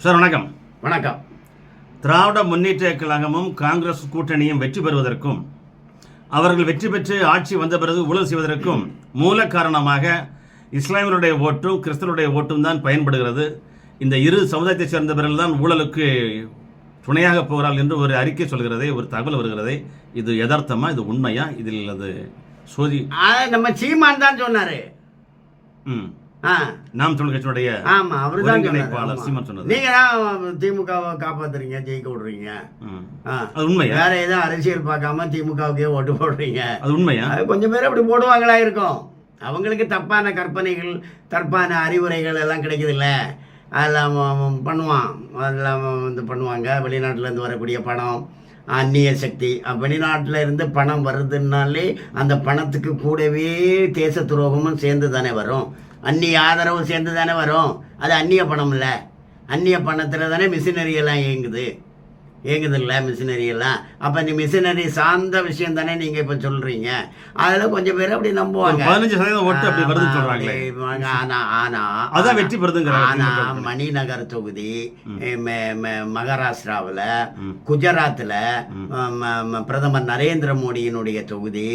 Sir வணக்கம். வணக்கம். திராவிட முன்னேற்ற கழகமும் காங்கிரஸ் கூட்டணியும் வெற்றி பெறுவதற்கும் அவர்கள் வெற்றி பெற்று ஆட்சி வந்த பிறகு ஊழல் செய்வதற்கும் மூல காரணமாக இஸ்லாமியருடைய ஓட்டும் கிறிஸ்தவருடைய ஓட்டும் தான் பயன்படுகிறது. இந்த இரு சமுதாயத்தை சேர்ந்தவர்கள் தான் ஊழலுக்கு துணையாக போகிறார்கள் என்று ஒரு அறிக்கை சொல்கிறதே ஒரு தகவல் வருகிறதே. இது யதார்த்தமா இது உண்மையா? இதில் அது சோதி நம்ம சீமான் தான் சொன்னாரு. ம். நாம் தமிழ் கட்சியினுடைய ஆமா அவரு தான் சொன்னது. நீங்க தான் திமுகவை காப்பாத்துறீங்க ஜெயிக்க விடுறீங்க. அது உண்மையா? வேற ஏதோ அரசியல் பார்க்காம திமுகவுக்கே ஓட்டு போடுறீங்க. அது உண்மையா? கொஞ்சம் பேர் அப்படி போடுவாங்களா இருக்கும். அவங்களுக்கு தப்பான கற்பனைகள் தப்பான அறிவுரைகள் எல்லாம் கிடைக்குதுல்ல. அதெல்லாம் பண்ணுவான். அதெல்லாம் இது பண்ணுவாங்க. வெளிநாட்டுல இருந்து வரக்கூடிய பணம் அந்நிய சக்தி. வெளிநாட்டில் இருந்து பணம் வருதுன்னாலே அந்த பணத்துக்கு கூடவே தேச துரோகமும் சேர்ந்து தானே வரும். அந்நிய ஆதரவும் சேர்ந்து தானே வரும். அது அந்நிய பணம் இல்லை. அந்நிய பணத்தில் தானே மிஷினரியெல்லாம் இயங்குது. இயங்குது இல்லை மிஷினரி எல்லாம். அப்போ இந்த மிஷினரி சார்ந்த விஷயம் தானே நீங்கள் இப்போ சொல்கிறீங்க அதில் கொஞ்சம் பேர் அப்படி நம்புவாங்க. பதினஞ்சு சதவீதம் ஓட்டு அப்படி வருதுன்னு ஆமா, சொல்றாங்களே. அப்படி ஆனா ஆனா அதான் வெற்றி பெறுதுங்கிறாங்க ஆனா திமுக. மணிநகர் தொகுதி மகாராஷ்டிராவுல. குஜராத்தில் பிரதமர் நரேந்திர மோடியினுடைய தொகுதி.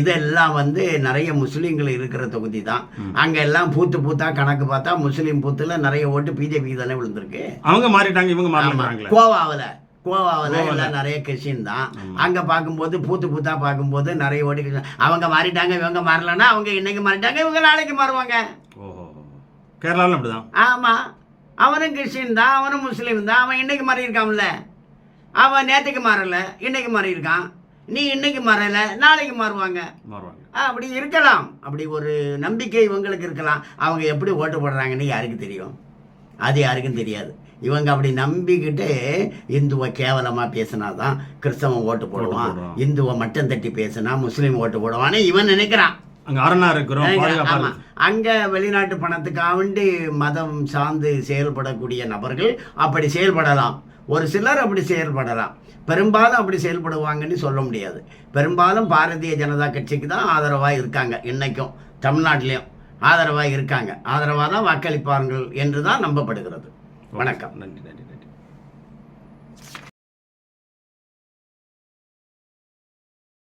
இதெல்லாம் வந்து நிறைய முஸ்லீம்கள் இருக்கிற தொகுதி தான். அங்க எல்லாம் பூத்து பூத்தா கணக்கு பார்த்தா முஸ்லீம் பூத்துல நிறைய ஓட்டு பிஜேபி தானே விழுந்திருக்கு. அவங்க மாறிட்டாங்க இவங்க மாறிட்டாங்களே கோவாவில். கோவாவில் எல்லாம் நிறைய கிறிஸ்டின் தான். அங்க பார்க்கும்போது பூத்து பூத்தா பார்க்கும்போது நிறைய கிறிஸ்டின். அவங்க மாறிட்டாங்க இவங்க மாறலன்னா அவங்க இன்னைக்கு மாறிட்டாங்க இவங்க நாளைக்கு மாறுவாங்க. ஓஹோ. கேரளாவில் அப்படிதான்? ஆமா. அவனும் கிறிஸ்டின் தான் அவனும் முஸ்லீம் தான் அவன் இன்னைக்கு மாறி இருக்கான்ல அவன் நேற்றுக்கு மாறல இன்னைக்கு மாறி இருக்கான் நீ இன்னைக்கு மாறல நாளைக்கு மாறுவாங்க. அப்படி இருக்கலாம். அப்படி ஒரு நம்பிக்கை இவங்களுக்கு இருக்கலாம். அவங்க எப்படி ஓட்டு போடுறாங்கன்னு யாருக்கு தெரியும்? அது யாருக்கும் தெரியாது. இவங்க அப்படி நம்பிக்கிட்டு இந்துவை கேவலமாக பேசினாதான் கிறிஸ்தவன் ஓட்டு போடுவான். இந்துவை மட்டம் தட்டி பேசினா முஸ்லீம் ஓட்டு போடுவான்னு இவன் நினைக்கிறான். அங்க அரணா இருக்கிறோம். அங்க வெளிநாட்டு பணத்துக்காக வேண்டி மதம் சார்ந்து செயல்படக்கூடிய நபர்கள் அப்படி செயல்படலாம். ஒரு சிலர் அப்படி செயல்படலாம். பெரும்பாலும் அப்படி செயல்படுவாங்கன்னு சொல்ல முடியாது. பெரும்பாலும் பாரதிய ஜனதா கட்சிக்கு தான் ஆதரவாக இருக்காங்க இன்னைக்கும் தமிழ்நாட்டிலையும் ஆதரவாக இருக்காங்க. ஆதரவாக தான் வாக்களிப்பார்கள் என்று தான் நம்பப்படுகிறது. வணக்கம். நன்றி நன்றி